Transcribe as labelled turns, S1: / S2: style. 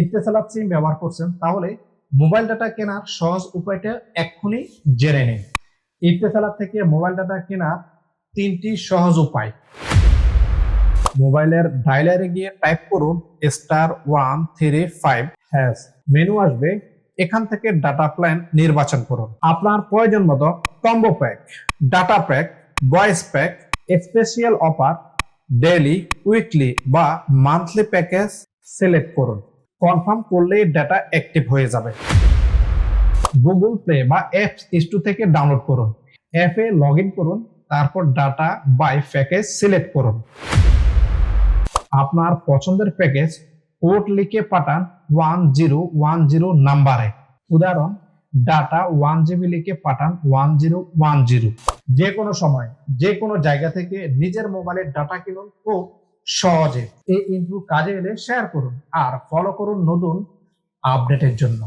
S1: ইত্তেসালাত সিম ব্যবহার করছেন, তাহলে মোবাইল ডাটা কেনার সহজ উপায়টা এক্ষুনি জেনে নিন। ইত্তেসালাত থেকে মোবাইল ডাটা কেনার তিনটি সহজ উপায়। মোবাইলের ডায়লারে গিয়ে টাইপ করুন star one three five. Hash menu আসবে, এখান থেকে ডাটা প্ল্যান নির্বাচন করুন। আপনার প্রয়োজন মতো combo pack, data pack, voice pack special offer, daily, weekly বা মান্থলি প্যাকেজ সিলেক্ট করুন। কনফার্ম করলেই ডাটা অ্যাক্টিভ হয়ে যাবে। গুগল প্লে বা অ্যাপস স্টোর থেকে ডাউনলোড করুন। অ্যাপে লগ ইন করুন, তারপর ডাটা বাই প্যাকেজ সিলেক্ট করুন। আপনার পছন্দের প্যাকেজ কোড লিখে পাঠান ওয়ান জিরো ওয়ান জিরো নাম্বারে উদাহরণ ডাটা ওয়ান জিবি লিখে পাঠান ওয়ান জিরো ওয়ান জিরো যে কোনো সময় যে কোনো জায়গা থেকে নিজের মোবাইলের ডাটা কিনুন খুব সহজে। এই ইনপুট কাজে এলে শেয়ার করুন আর ফলো করুন নতুন আপডেটের জন্য।